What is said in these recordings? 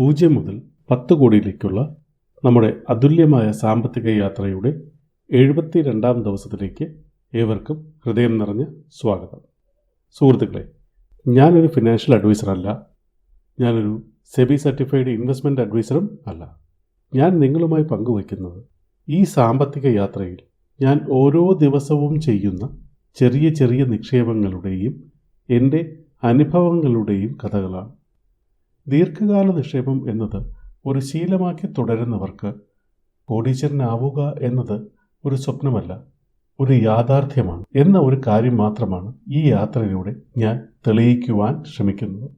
പൂജ്യം മുതൽ പത്ത് കോടിയിലേക്കുള്ള നമ്മുടെ അതുല്യമായ സാമ്പത്തിക യാത്രയുടെ എഴുപത്തി രണ്ടാം ദിവസത്തിലേക്ക് ഏവർക്കും ഹൃദയം നിറഞ്ഞ സ്വാഗതം. സുഹൃത്തുക്കളെ ഞാനൊരു ഫിനാൻഷ്യൽ അഡ്വൈസറല്ല ഞാനൊരു സെബി സർട്ടിഫൈഡ് ഇൻവെസ്റ്റ്മെന്റ് അഡ്വൈസറും അല്ല. ഞാൻ നിങ്ങളുമായി പങ്കുവയ്ക്കുന്നത് ഈ സാമ്പത്തിക യാത്രയിൽ ഞാൻ ഓരോ ദിവസവും ചെയ്യുന്ന ചെറിയ ചെറിയ നിക്ഷേപങ്ങളുടെയും എന്റെ അനുഭവങ്ങളുടെയും കഥകളാണ്. ദീർഘകാല നിക്ഷേപം എന്നത് ഒരു ശീലമാക്കി തുടരുന്നവർക്ക് കോടീശ്വരനാവുക എന്നത് ഒരു സ്വപ്നമല്ല ഒരു യാഥാർത്ഥ്യമാണ് എന്ന ഒരു കാര്യം മാത്രമാണ് ഈ യാത്രയിലൂടെ ഞാൻ തെളിയിക്കുവാൻ ശ്രമിക്കുന്നത്.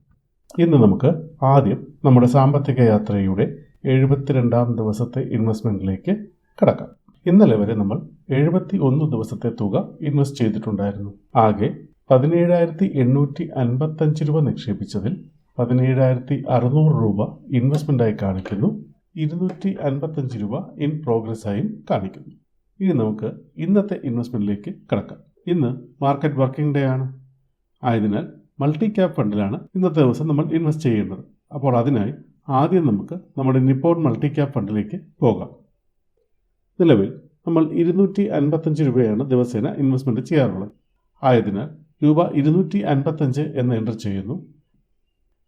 ഇന്ന് നമുക്ക് ആദ്യം നമ്മുടെ സാമ്പത്തിക യാത്രയുടെ എഴുപത്തിരണ്ടാം ദിവസത്തെ ഇൻവെസ്റ്റ്മെന്റിലേക്ക് കടക്കാം. ഇന്നലെ വരെ നമ്മൾ എഴുപത്തി ഒന്ന് ദിവസത്തെ തുക ഇൻവെസ്റ്റ് ചെയ്തിട്ടുണ്ടായിരുന്നു. ആകെ പതിനേഴായിരത്തി എണ്ണൂറ്റി അൻപത്തഞ്ച് രൂപ നിക്ഷേപിച്ചതിൽ പതിനേഴായിരത്തി അറുന്നൂറ് രൂപ ഇൻവെസ്റ്റ്മെന്റായി കാണിക്കുന്നു. ഇരുന്നൂറ്റി അൻപത്തഞ്ച് രൂപ ഇൻ പ്രോഗ്രസ് ആയും കാണിക്കുന്നു. ഇനി നമുക്ക് ഇന്നത്തെ ഇൻവെസ്റ്റ്മെന്റിലേക്ക് കിടക്കാം. ഇന്ന് മാർക്കറ്റ് വർക്കിംഗ് ഡേ ആണ്. ആയതിനാൽ മൾട്ടി ക്യാപ് ഫണ്ടിലാണ് ഇന്നത്തെ ദിവസം നമ്മൾ ഇൻവെസ്റ്റ് ചെയ്യേണ്ടത്. അപ്പോൾ അതിനായി ആദ്യം നമുക്ക് നമ്മുടെ നിപ്പോൺ മൾട്ടി ക്യാപ് ഫണ്ടിലേക്ക് പോകാം. നിലവിൽ നമ്മൾ ഇരുന്നൂറ്റി അൻപത്തഞ്ച് രൂപയാണ് ദിവസേന ഇൻവെസ്റ്റ്മെന്റ് ചെയ്യാറുള്ളത്. ആയതിനാൽ രൂപ ഇരുന്നൂറ്റി അൻപത്തഞ്ച് എന്ന് എന്റർ ചെയ്യുന്നു.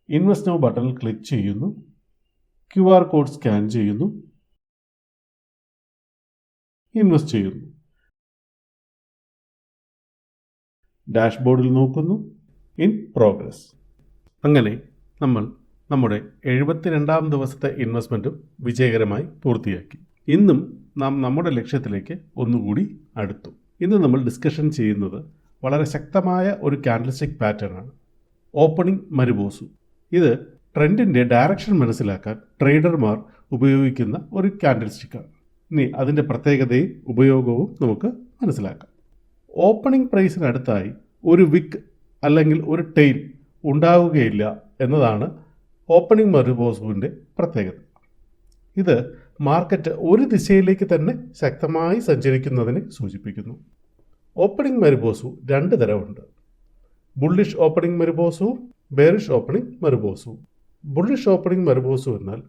ഇൻവെസ്റ്റ് നോ ബട്ടണിൽ ക്ലിക്ക് ചെയ്യുന്നു. ക്യു ആർ കോഡ് സ്കാൻ ചെയ്യുന്നു. ഇൻവെസ്റ്റ് ചെയ്യുന്നു. ഡാഷ്ബോർഡിൽ നോക്കുന്നു. In progress. അങ്ങനെ നമ്മൾ നമ്മുടെ എഴുപത്തിരണ്ടാം ദിവസത്തെ ഇൻവെസ്റ്റ്മെന്റും വിജയകരമായി പൂർത്തിയാക്കി. ഇന്നും നാം നമ്മുടെ ലക്ഷ്യത്തിലേക്ക് ഒന്നുകൂടി അടുത്തു. ഇന്ന് നമ്മൾ ഡിസ്കഷൻ ചെയ്യുന്നത് വളരെ ശക്തമായ ഒരു കാൻഡൽസ്റ്റിക് പാറ്റേൺ ആണ്. ഓപ്പണിംഗ് മരുബോസു. ഇത് ട്രെൻഡിന്റെ ഡയറക്ഷൻ മനസ്സിലാക്കാൻ ട്രേഡർമാർ ഉപയോഗിക്കുന്ന ഒരു ക്യാൻഡിൽസ്റ്റിക്കാണ് ഇനി അതിന്റെ പ്രത്യേകതയും ഉപയോഗവും നമുക്ക് മനസ്സിലാക്കാം. ഓപ്പണിംഗ് പ്രൈസിനടുത്തായി ഒരു വിക്ക് അല്ലെങ്കിൽ ഒരു ടെയിൽ ഉണ്ടാവുകയില്ല എന്നതാണ് ഓപ്പണിംഗ് മറുബോസുവിന്റെ പ്രത്യേകത. ഇത് മാർക്കറ്റ് ഒരു ദിശയിലേക്ക് തന്നെ ശക്തമായി സഞ്ചരിക്കുന്നതിനെ സൂചിപ്പിക്കുന്നു. ഓപ്പണിംഗ് മരുബോസു രണ്ട് തരമുണ്ട്. ബുള്ളിഷ് ഓപ്പണിംഗ് മരുബോസുവും ബേറിഷ് ഓപ്പണിംഗ് മരുഭോസവും ബുള്ളിഷ് ഓപ്പണിംഗ് മരുബോസു എന്നാൽ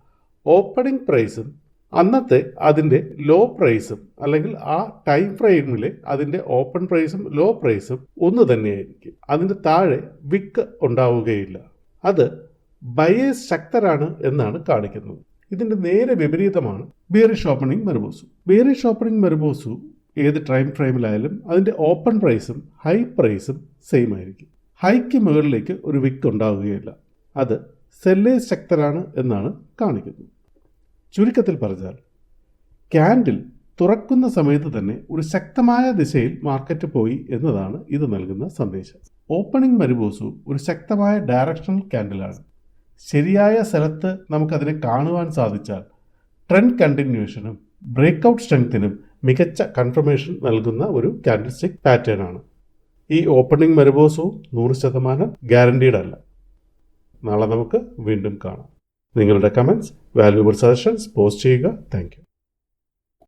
ഓപ്പണിംഗ് പ്രൈസും അന്നത്തെ അതിന്റെ ലോ പ്രൈസും അല്ലെങ്കിൽ ആ ടൈം ഫ്രെയിമിലെ അതിന്റെ ഓപ്പൺ പ്രൈസും ലോ പ്രൈസും ഒന്ന് തന്നെയായിരിക്കും. അതിന്റെ താഴെ വിക്ക് ഉണ്ടാവുകയില്ല. അത് ബയേഴ്സ് ശക്തരാണ് എന്നാണ് കാണിക്കുന്നത്. ഇതിന്റെ നേരെ വിപരീതമാണ് bearish opening marubozu bearish opening marubozu ഏത് ടൈം ഫ്രെയിമിലായാലും അതിന്റെ ഓപ്പൺ പ്രൈസും ഹൈ പ്രൈസും സെയിം ആയിരിക്കും. ഹൈക്ക് മുകളിലേക്ക് ഒരു വിക്ക് ഉണ്ടാവുകയില്ല. അത് സെല്ലേ ശക്തരാണ് എന്നാണ് കാണിക്കുന്നത്. ചുരുക്കത്തിൽ പറഞ്ഞാൽ ക്യാൻഡിൽ തുറക്കുന്ന സമയത്ത് തന്നെ ഒരു ശക്തമായ ദിശയിൽ മാർക്കറ്റ് പോയി എന്നതാണ് ഇത് നൽകുന്ന സന്ദേശം. ഓപ്പണിംഗ് മരുബോസു ഒരു ശക്തമായ ഡയറക്ഷണൽ ക്യാൻഡിലാണ് ശരിയായ സ്ഥലത്ത് നമുക്കതിനെ കാണുവാൻ സാധിച്ചാൽ ട്രെൻഡ് കണ്ടിന്യൂഷനും ബ്രേക്ക്ഔട്ട് സ്ട്രെങ്ത്തിനും മികച്ച കൺഫർമേഷൻ നൽകുന്ന ഒരു ക്യാൻഡിൽസ്റ്റിക് പാറ്റേൺ ആണ്. ഈ ഓപ്പണിംഗ് മരുബോസവും നൂറ് ശതമാനം ഗ്യാരണ്ടീഡ് അല്ല. നാളെ നമുക്ക് വീണ്ടും കാണാം. നിങ്ങളുടെ കമൻസ് വാല്യൂബിൾ സജഷൻസ് പോസ്റ്റ് ചെയ്യുക. താങ്ക്